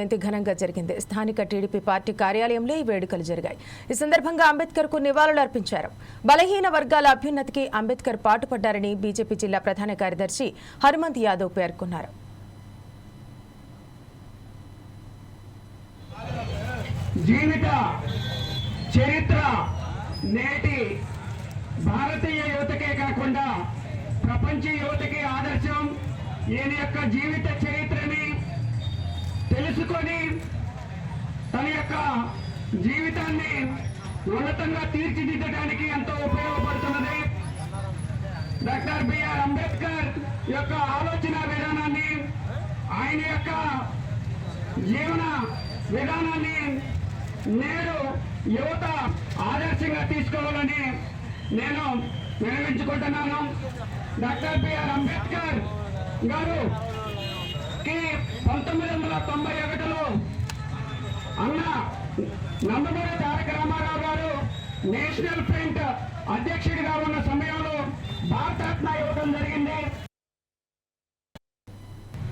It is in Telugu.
జయంతి ఘనంగా జరిగింది. స్థానిక టీడీపీ పార్టీ కార్యాలయంలో ఈ వేడుకలు జరిగాయి. ఈ సందర్భంగా అంబేద్కర్కు నివాళులు అర్పించారు. బలహీన వర్గాల అభ్యున్నతికి అంబేద్కర్ పాటుపడ్డారని బీజేపీ జిల్లా ప్రధాన కార్యదర్శి హనుమంత్ యాదవ్ పేర్కొన్నారు. జీవిత చరిత్ర నేటి భారతీయ యువతకే కాకుండా ప్రపంచ యువతకి ఆదర్శం. ఈయన యొక్క జీవిత చరిత్ర తెలుసుకొని తన యొక్క జీవితాన్ని ఉన్నతంగా తీర్చిదిద్దడానికి ఎంతో ఉపయోగపడుతున్నది. డాక్టర్ బిఆర్ అంబేద్కర్ యొక్క ఆలోచన విధానాన్ని ఆయన యొక్క జీవన విధానాన్ని నేడు యువత ఆదర్శంగా తీసుకోవాలని నేను వినవించుకుంటున్నాను డాక్టర్ బిఆర్ అంబేద్కర్ గారు కి పంతొమ్మిది వందల తొంభై ఒకటిలో అన్న నందమూరి తారక రామారావు గారు నేషనల్ ఫ్రంట్ అధ్యక్షుడిగా ఉన్న సమయం